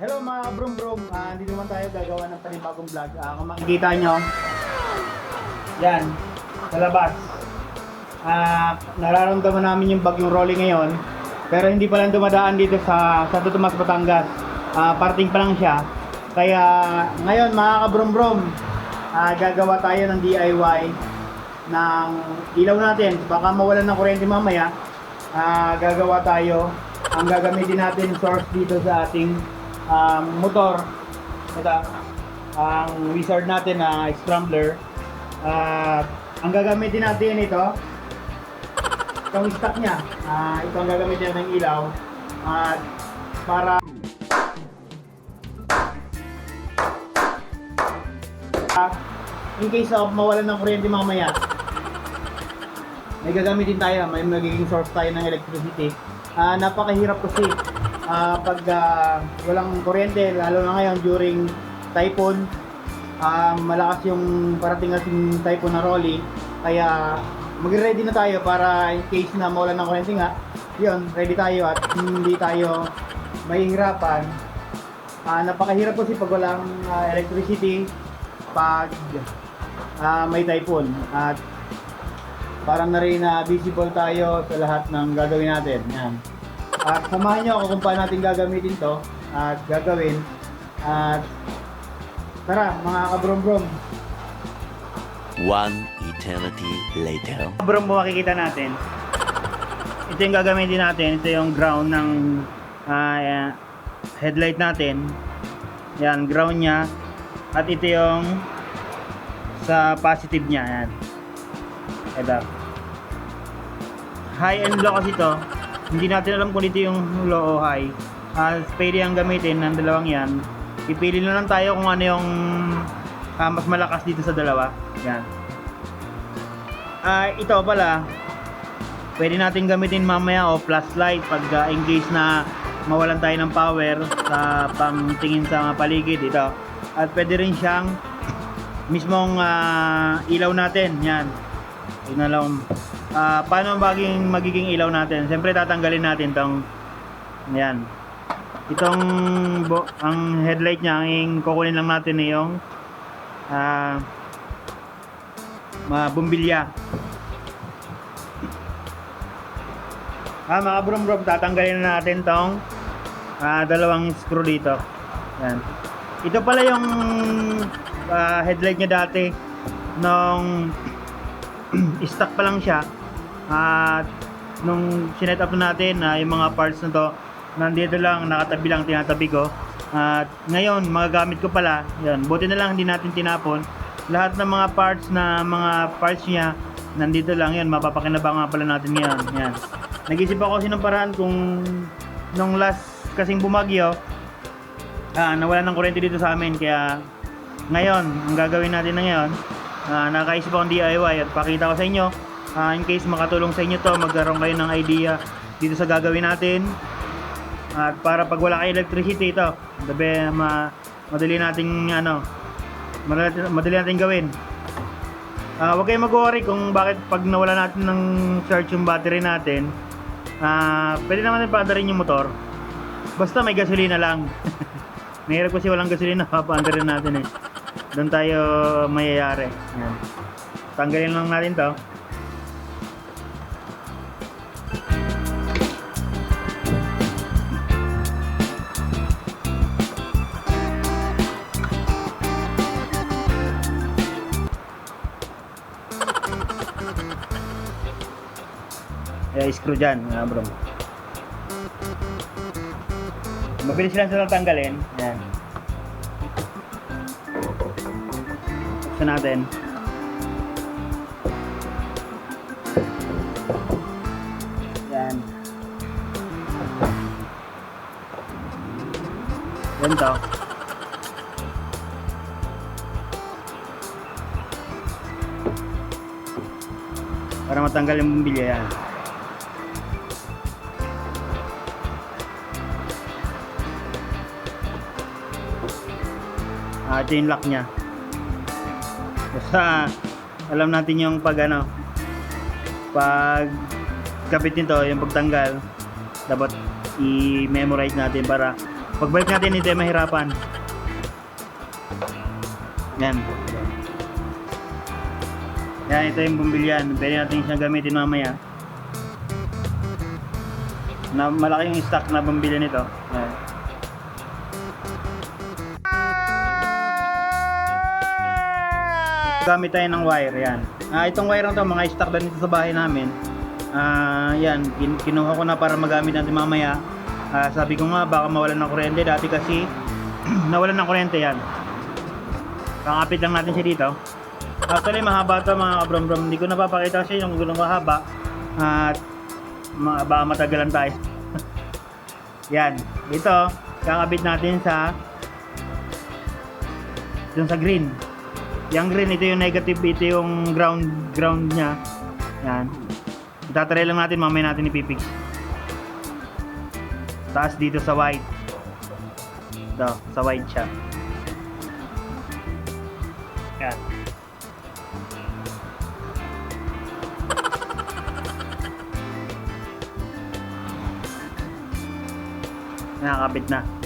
Hello mga brum brum, Ah, hindi naman tayo gagawa ng panibagong vlog. Ah, kung makikita nyo, yan, sa labas. Ah, nararamdaman namin yung bagyong rolling ngayon, pero hindi pa lang dumadaan dito sa Santo Tomas, Batangas. Ah, parting pa lang siya. Kaya ngayon mga kabrum brum, ah, gagawa tayo ng DIY ng ilaw natin. Baka mawalan ng kuryente mamaya. Ah, gagawa tayo. Ang gagamitin natin source dito sa ating um, motor. Ito, ang wizard natin na scrambler. At ang gagamitin natin ito, itong stock niya. Ah, ito ang gagamitin ng ilaw. At para Ah, in case of mawalan ng kuryente mamaya, may gagamitin tayo, may magiging source tayo ng electricity. Ah, napakahirap kasi ah, pag ah, walang kuryente, lalo na ngayon during typhoon, ah, malakas yung parating kasing typhoon na Rolly. Kaya magre-ready na tayo para in case na mawalan ng kuryente nga, yun, ready tayo at hindi tayo mahihirapan. Ah, napakahirap kasi pag walang ah, electricity, pag ah, may typhoon. At parang na rin na visible tayo sa lahat ng gagawin natin. Yan. At samahan nyo ako kung paano natin gagamitin to at gagawin. At tara mga kabrom-brom. One eternity later. Kabrom mo makikita natin. Ito yung gagamitin natin. Ito yung ground ng ah, headlight natin. Yan, ground niya. At ito yung sa positive niya. Yan. Ito. High and low kasi ito. Hindi natin alam kung ito yung low o high. Uh, pwede ang gamitin ng dalawang yan. Ipili na lang tayo kung ano yung ah, mas malakas dito sa dalawa. Yan. Ah, ito pala. Pwede natin gamitin mamaya o flashlight pag ah, in na mawalan tayo ng power sa pangtingin sa mga paligid ito. At pwede rin siyang mismong ah, ilaw natin. Yan. Tingnan lang. Ah, paano magiging magiging ilaw natin? Siyempre tatanggalin natin tong yan. Itong bo- ang headlight niya, ang kukunin lang natin na yung ah mga bumbilya. Ah, mga brum brum, tatanggalin na natin tong ah, dalawang screw dito. Yan. Ito pala yung ah, headlight niya dati nung stock pa lang siya. At nung sinet up na natin na yung mga parts na to nandito lang nakatabi lang tinatabi ko. At ngayon magagamit ko pala. Yan, buti na lang hindi natin tinapon. Lahat ng mga parts na mga parts niya nandito lang yan mapapakinabangan pala natin ngayon. Yan. Nag-isip ako kasi ng paraan kung nung last kasing bumagyo ah, nawala ng kuryente dito sa amin kaya ngayon ang gagawin natin na ngayon ah, nakaisip akong DIY at pakita ko sa inyo ah, in case makatulong sa inyo to magkaroon kayo ng idea dito sa gagawin natin at para pag wala kayo electricity ito dabi ma madali nating ano madali, madali nating gawin Ah, huwag kayong mag-worry kung bakit pag nawala natin ng charge yung battery natin. Ah, pwede naman natin paandarin yung motor. Basta may gasolina lang. Mahirap kasi walang gasolina, papaandarin natin eh. Doon tayo mayayari. Yan. Tanggalin lang natin to. Kaya screw dyan, mga bro. Mabilis lang silang tanggalin. Ayan. Buksan natin. Yan. Yan to. Para matanggal yung bumbilya yan. Ah, ito yung lock niya. Basta alam natin yung pag ano pag kapit nito, yung pagtanggal dapat i-memorize natin para Pagbalik natin, hindi mahirapan. Yan. Yan, ito yung bumbilyan. Pwede natin siyang gamitin mamaya. Na malaki yung stock na bumbilya nito. Yan. Gamit tayo ng wire, yan. Ah, itong wire na to, mga stock lang dito sa bahay namin. Ah, yan, kin- kinuha ko na para magamit natin mamaya. Ah, sabi ko nga, baka mawalan ng kuryente. Dati kasi, nawalan ng kuryente yan. Pangapit lang natin siya dito. Actually, mahaba to mga kabrom-brom. Hindi ko napapakita kasi yung gulong mahaba. At ma- baka matagalan tayo. yan. Ito, kakabit natin sa dun sa green. Yung green, ito yung negative, ito yung ground ground niya. Yan. Itatry lang natin, mamaya natin ipipix. Taas dito sa white. Ito, sa white siya. Yan. Nakakabit na.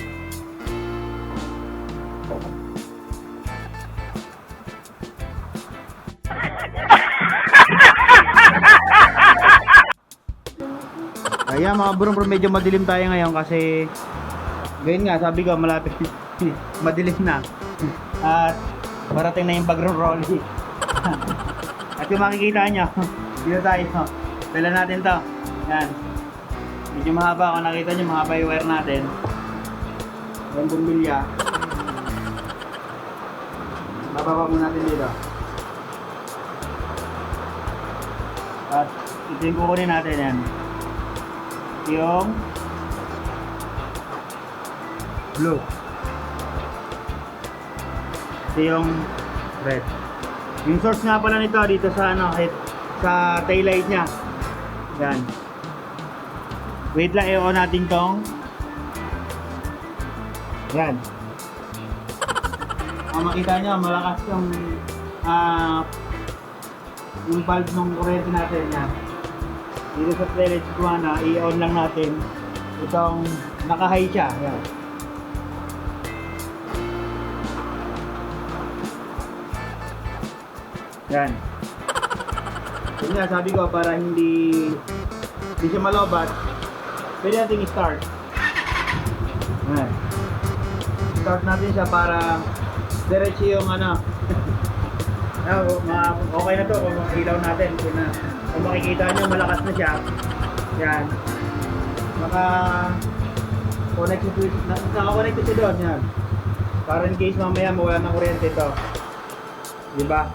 Mga bro, bro, medyo madilim tayo ngayon kasi Ganyan nga, sabi ko malapit madilim na. At parating na yung background rolly. At yung makikita nyo, dito tayo. Dala natin to. Yan. Medyo mahaba. Kung nakita nyo, mahaba yung wire natin. Yung bumbilya. Bababa mo natin dito. At ito yung kukunin natin yan. Yung blue. Ito yung red. Yung source nga pala nito dito sa ano, head, sa taillight niya. Yan. Wait lang, i-on natin tong. Yan. Ang makita nyo, malakas yung ah yung bulb ng kuryente natin yan. Dito sa taillight ko na, i-on lang natin itong naka-high siya. Yan. Yan. Yun nga, sabi ko, para hindi hindi siya malobat, pwede natin i-start. Yan. Start natin siya para diretso yung ano. Ah, ma- okay na to kung ilaw natin. Kung, na, kung makikita nyo, malakas na siya. Yan. Naka connect na, naka-connect siya doon. Yan. Para in case mamaya mawala ng kuryente ito. Diba?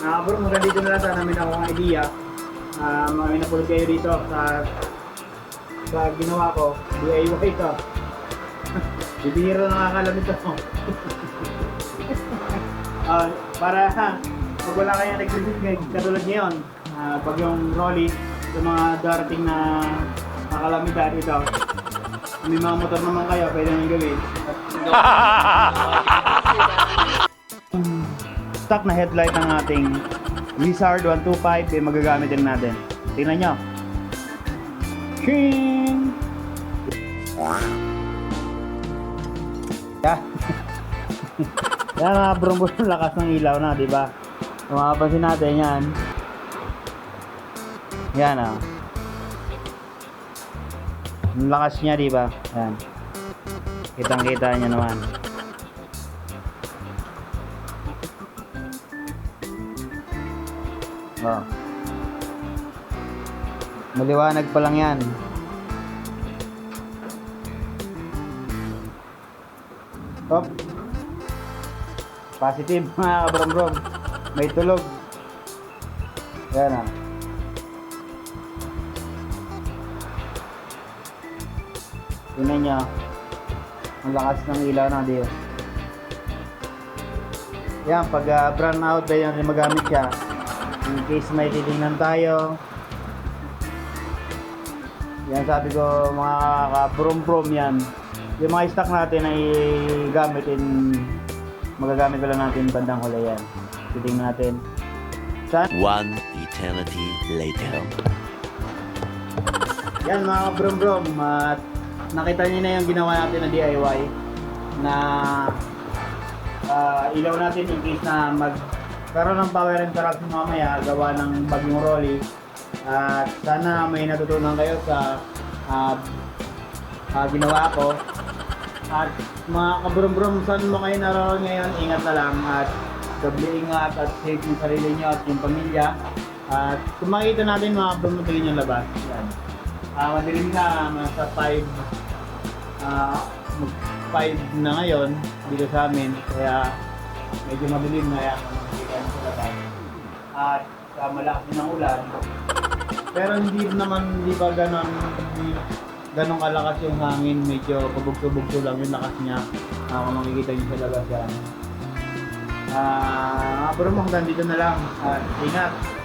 Ah, bro, hanggang dito na lang sana ako ang idea. Ah, may napulot kayo dito sa sa ginawa ko. DIY ito. Bibihira na nakakalam ito. Ah, para pag wala kayong nagsisigay, katulad ngayon, ah, pag yung rolly, sa mga darating na nakalamidad ito, may mga motor naman kayo, pwede nyo gawin. stock na headlight ng ating Wizard 125 eh, magagamit din natin. Tingnan nyo. Ching! Yeah. yan mga bro bro, lakas ng ilaw na, di ba? Kung makapansin natin yan. Yan ah. Ang lakas niya, di ba? Yan. Kitang-kita niya naman. Oh. Maliwanag pa lang yan. Top. Positive mga kabrom-brom. May tulog. Yan ah. Tingnan nyo. Ang lakas ng ilaw na dito. Yan, pag uh, brown out ba yan, magamit siya. In case may titingnan tayo. Yan sabi ko mga ka-brom-brom yan. Yung mga stock natin ay gamit in magagamit pa lang natin bandang huli yan. Titingnan natin. Saan? One eternity later. Yan mga ka-brom-brom at nakita niyo na yung ginawa natin na DIY na ah, ilaw natin in case na magkaroon ng power interruption mamaya gawa ng bagong rolly. At sana may natutunan kayo sa ah, ah, ginawa ko. At mga kaburum-burum, saan mo kayo naroon ngayon, ingat na lang at doble ingat at safe yung sarili nyo at yung pamilya. At kung makita natin mga bumutingin yung labas. Yan. Ah, madilim na, nasa 5 ah, mag 5 na ngayon dito sa amin. Kaya medyo madilim na yan. Makikita nyo sa labas. At uh, malakas ang ulan. Pero hindi naman, hindi pa ganon, hindi ganon kalakas yung hangin. Medyo pabugso-bugso lang yung lakas niya. Ah, kung makikita nyo sa labas yan. Uh, pero mo hanggang dito na lang. At ingat.